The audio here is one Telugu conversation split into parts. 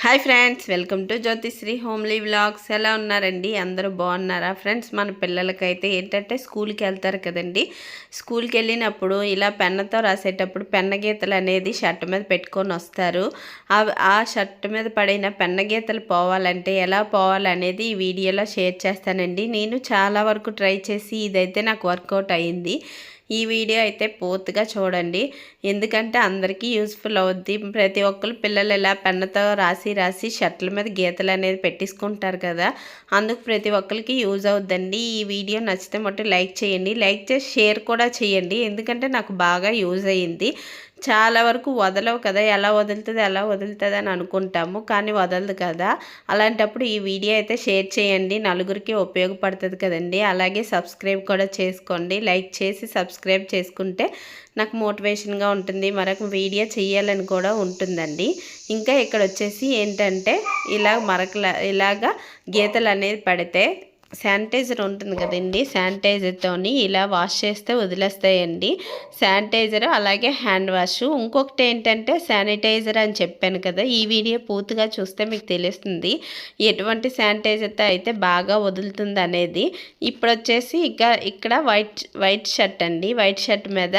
Hi friends welcome to Jyothisri homely vlogs ఎలా ఉన్నారండి? అందరూ బాగున్నారా? ఫ్రెండ్స్ మన పిల్లలకైతే ఏంటంటే స్కూల్కి వెళ్తారు కదండి. స్కూల్కి వెళ్ళినప్పుడు ఇలా పెన్నతో రాసేటప్పుడు పెన్న గీతలు అనేది షర్ట్ మీద పెట్టుకొని వస్తారు. ఆ- షర్ట్ మీద పడిన పెన్న గీతలు పోవాలంటే ఎలా పోవాలనేది ఈ వీడియోలో షేర్ చేస్తానండి. నేను చాలా వరకు ట్రై చేసి ఇదైతే నాకు వర్కౌట్ అయ్యింది. ఈ వీడియో అయితే పూర్తిగా చూడండి. ఎందుకంటే అందరికీ యూస్ఫుల్ అవుద్ది. ప్రతి ఒక్కరు పిల్లలు ఇలా పెన్నతో రాసి రాసి షర్ట్ల మీద గీతలు అనేది పెట్టించుకుంటారు కదా. అందుకు ప్రతి ఒక్కరికి యూజ్ అవుద్దండి. ఈ వీడియో నచ్చితే మటు లైక్ చేయండి. లైక్ చేసి షేర్ కూడా చేయండి. ఎందుకంటే నాకు బాగా యూజ్ అయ్యింది చాలా వరకు వదలవు కదా ఎలా వదులుతుంది ఎలా వదులుతుంది అని అనుకుంటాము కానీ వదలదు కదా. అలాంటప్పుడు ఈ వీడియో అయితే షేర్ చేయండి నలుగురికి ఉపయోగపడుతుంది కదండి. అలాగే సబ్స్క్రైబ్ కూడా చేసుకోండి. లైక్ చేసి సబ్స్క్రైబ్ చేసుకుంటే నాకు మోటివేషన్గా ఉంటుంది మరొక వీడియో చేయాలని కూడా ఉంటుందండి. ఇంకా ఇక్కడ వచ్చేసి ఏంటంటే ఇలా మరకల ఇలాగా గీతలు అనేది పడితే శానిటైజర్ ఉంటుంది కదండి శానిటైజర్తోని ఇలా వాష్ చేస్తే వదిలేస్తాయండి. శానిటైజర్ అలాగే హ్యాండ్ వాష్. ఇంకొకటి ఏంటంటే శానిటైజర్ అని చెప్పాను కదా ఈ వీడియో పూర్తిగా చూస్తే మీకు తెలుస్తుంది. ఎటువంటి శానిటైజర్తో అయితే బాగా వదులుతుంది అనేది. ఇప్పుడు వచ్చేసి ఇక ఇక్కడ వైట్ వైట్ షర్ట్ అండి. వైట్ షర్ట్ మీద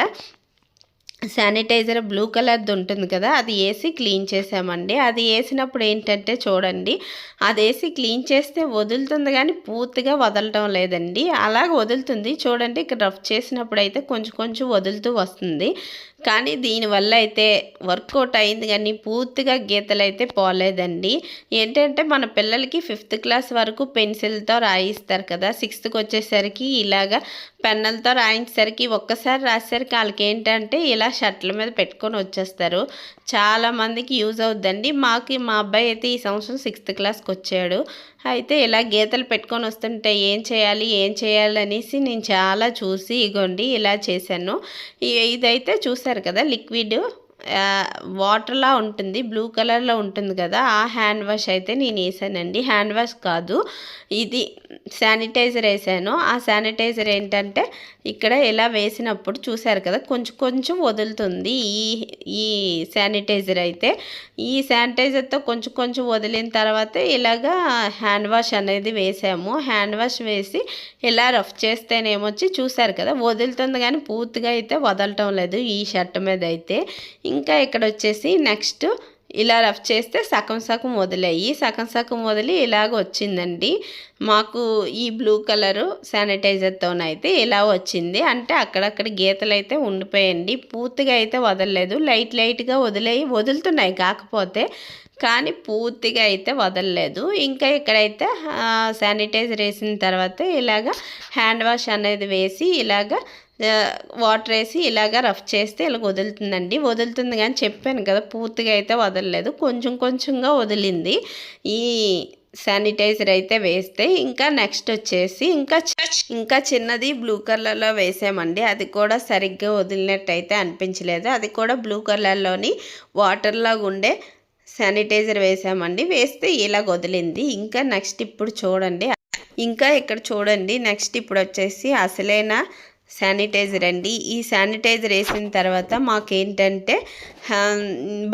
శానిటైజర్ బ్లూ కలర్ది ఉంటుంది కదా అది వేసి క్లీన్ చేసామండి. అది వేసినప్పుడు ఏంటంటే చూడండి అది వేసి క్లీన్ చేస్తే వదులుతుంది కానీ పూర్తిగా వదలటం లేదండి. అలాగ వదులుతుంది. చూడండి ఇక్కడ రఫ్ చేసినప్పుడు అయితే కొంచెం కొంచెం వదులుతూ వస్తుంది. కానీ దీనివల్ల అయితే వర్కౌట్ అయింది కానీ పూర్తిగా గీతలు అయితే పోలేదండి. ఏంటంటే మన పిల్లలకి ఫిఫ్త్ క్లాస్ వరకు పెన్సిల్తో రాయిస్తారు కదా. సిక్స్త్కి వచ్చేసరికి ఇలాగా పెన్నులతో రాయించేసరికి ఒక్కసారి రాసేసరికి వాళ్ళకి ఏంటంటే ఇలా షర్ట్ల మీద పెట్టుకొని వచ్చేస్తారు. చాలా మందికి యూజ్ అవుద్దండి. మాకు మా అబ్బాయి అయితే ఈ సంవత్సరం సిక్స్త్ క్లాస్కి వచ్చాడు. అయితే ఇలా గీతలు పెట్టుకొని వస్తుంటే ఏం చేయాలి ఏం చేయాలి అనేసి నేను చాలా చూసి ఇగోండి ఇలా చేశాను. ఇదైతే చూసాను చూసారు కదా లిక్విడ్. వాటర్లా ఉంటుంది బ్లూ కలర్లో ఉంటుంది కదా ఆ హ్యాండ్ వాష్ అయితే నేను వేసానండి. హ్యాండ్ వాష్ కాదు ఇది శానిటైజర్ వేసాను. ఆ శానిటైజర్ ఏంటంటే ఇక్కడ ఇలా వేసినప్పుడు చూసారు కదా కొంచెం కొంచెం వదులుతుంది ఈ ఈ శానిటైజర్ అయితే. ఈ శానిటైజర్తో కొంచెం కొంచెం వదిలిన తర్వాత ఇలాగా హ్యాండ్ వాష్ అనేది వేసాము. హ్యాండ్ వాష్ వేసి ఇలా రఫ్ చేస్తేనేమొచ్చి చూసారు కదా వదులుతుంది కానీ పూర్తిగా అయితే వదలటం లేదు ఈ షర్ట్ మీద అయితే. ఇంకా ఇక్కడ వచ్చేసి నెక్స్ట్ ఇలా రఫ్ చేస్తే సగం సగం వదిలేయి. సగం సగం వదిలి ఇలాగ వచ్చిందండి. మాకు ఈ బ్లూ కలరు శానిటైజర్తోనైతే ఇలా వచ్చింది. అంటే అక్కడక్కడ గీతలు అయితే ఉండిపోయండి. పూర్తిగా అయితే వదలలేదు. లైట్ లైట్గా వదిలేయి. వదులుతున్నాయి కాకపోతే కానీ పూర్తిగా అయితే వదలలేదు. ఇంకా ఇక్కడైతే శానిటైజర్ వేసిన తర్వాత ఇలాగ హ్యాండ్ వాష్ అనేది వేసి ఇలాగ వాటర్ వేసి ఇలాగ రఫ్ చేస్తే ఇలా వదులుతుందండి. వదులుతుంది కానీ చెప్పాను కదా పూర్తిగా అయితే వదలలేదు. కొంచెం కొంచెంగా వదిలింది. ఈ శానిటైజర్ అయితే వేస్తే ఇంకా నెక్స్ట్ వచ్చేసి ఇంకా ఇంకా చిన్నది బ్లూ కలర్లో వేసామండి. అది కూడా సరిగ్గా వదిలినట్టు అయితే అనిపించలేదు. అది కూడా బ్లూ కలర్లోని వాటర్లాగా ఉండే శానిటైజర్ వేసామండి. వేస్తే ఇలా వదిలింది. ఇంకా నెక్స్ట్ ఇప్పుడు చూడండి. ఇంకా ఇక్కడ చూడండి. నెక్స్ట్ ఇప్పుడు వచ్చేసి అసలైన శానిటైజర్ అండి ఈ శానిటైజర్ వేసిన తర్వాత మాకేంటంటే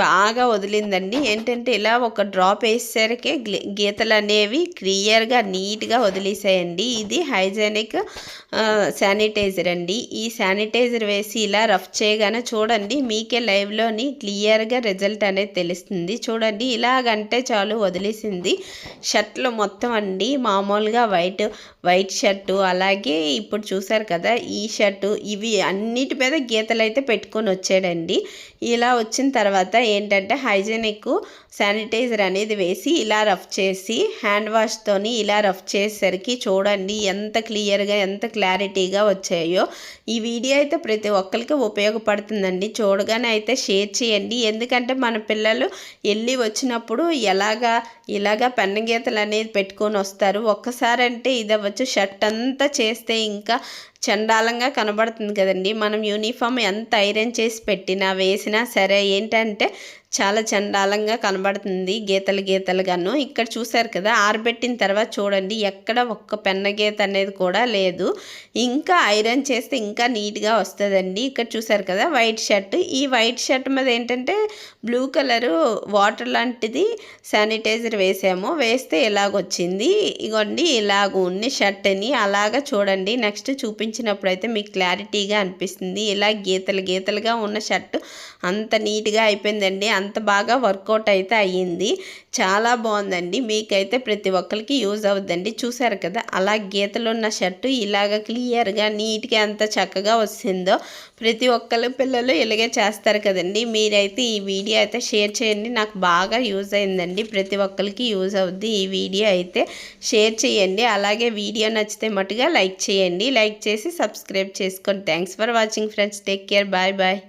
బాగా వదిలిందండి. ఏంటంటే ఇలా ఒక డ్రాప్ వేసేసరికే గీతలు అనేవి క్లియర్గా నీట్గా వదిలేసాయండి. ఇది హైజెనిక్ శానిటైజర్ అండి ఈ శానిటైజర్ వేసి ఇలా రఫ్ చేయగానే చూడండి మీకే లైవ్లోని క్లియర్గా రిజల్ట్ అనేది తెలుస్తుంది. చూడండి ఇలాగంటే చాలు వదిలేసింది. షర్ట్లు మొత్తం అండి మామూలుగా వైట్ వైట్ షర్టు. అలాగే ఇప్పుడు చూసారు కదా ఈ షర్టు ఇవి అన్నిటి మీద గీతలు అయితే పెట్టుకొని వచ్చాడండి. ఇలా వచ్చిన తర్వాత ఏంటంటే హైజెనిక్ శానిటైజర్ అనేది వేసి ఇలా రఫ్ చేసి హ్యాండ్ వాష్తోని ఇలా రఫ్ చేసేసరికి చూడండి ఎంత క్లియర్గా ఎంత క్లారిటీగా వచ్చాయో. ఈ వీడియో అయితే ప్రతి ఒక్కరికి ఉపయోగపడుతుందండి. చూడగానే అయితే షేర్ చేయండి. ఎందుకంటే మన పిల్లలు వెళ్ళి వచ్చినప్పుడు ఎలాగా ఇలాగా పెన్న గీతలు అనేది పెట్టుకొని వస్తారు. ఒక్కసారి అంటే ఇది అవ్వచ్చు షర్ట్ అంతా చేస్తే ఇంకా చండాలంగా కనబడుతుంది కదండి. మనం యూనిఫామ్ ఎంత ఐరన్ చేసి పెట్టినా వేసినా సరే ఏంటంటే చాలా చండాలంగా కనబడుతుంది గీతలు గీతలుగాను. ఇక్కడ చూసారు కదా ఆరబెట్టిన తర్వాత చూడండి ఎక్కడ ఒక్క పెన్న గీత అనేది కూడా లేదు. ఇంకా ఐరన్ చేస్తే ఇంకా నీట్గా వస్తుందండి. ఇక్కడ చూసారు కదా వైట్ షర్ట్. ఈ వైట్ షర్ట్ మీద ఏంటంటే బ్లూ కలరు వాటర్ లాంటిది శానిటైజర్ వేసాము. వేస్తే ఇలాగొచ్చింది. ఇగోండి ఇలాగ ఉంది షర్ట్ అని అలాగా చూడండి. నెక్స్ట్ చూపించినప్పుడు అయితే మీకు క్లారిటీగా అనిపిస్తుంది. ఇలా గీతలు గీతలుగా ఉన్న షర్ట్ అంత నీట్గా అయిపోయిందండి. అంత బాగా వర్కౌట్ అయితే అయ్యింది. చాలా బాగుందండి. మీకైతే ప్రతి ఒక్కరికి యూజ్ అవుద్దండి. చూసారు కదా అలా గీతలు ఉన్న షర్టు ఇలాగ క్లియర్గా నీట్గా ఎంత చక్కగా వస్తుందో ప్రతి ఒక్కరు పిల్లలు ఇలాగే చేస్తారు కదండి. మీరైతే ఈ వీడియో అయితే షేర్ చేయండి. నాకు బాగా యూజ్ అయిందండి. ప్రతి ఒక్కరికి యూజ్ అవుద్ది ఈ వీడియో అయితే. షేర్ చేయండి. అలాగే వీడియో నచ్చితే మటుగా లైక్ చేయండి. లైక్ చేసి సబ్స్క్రైబ్ చేసుకోండి thanks for watching friends. Take care. Bye bye.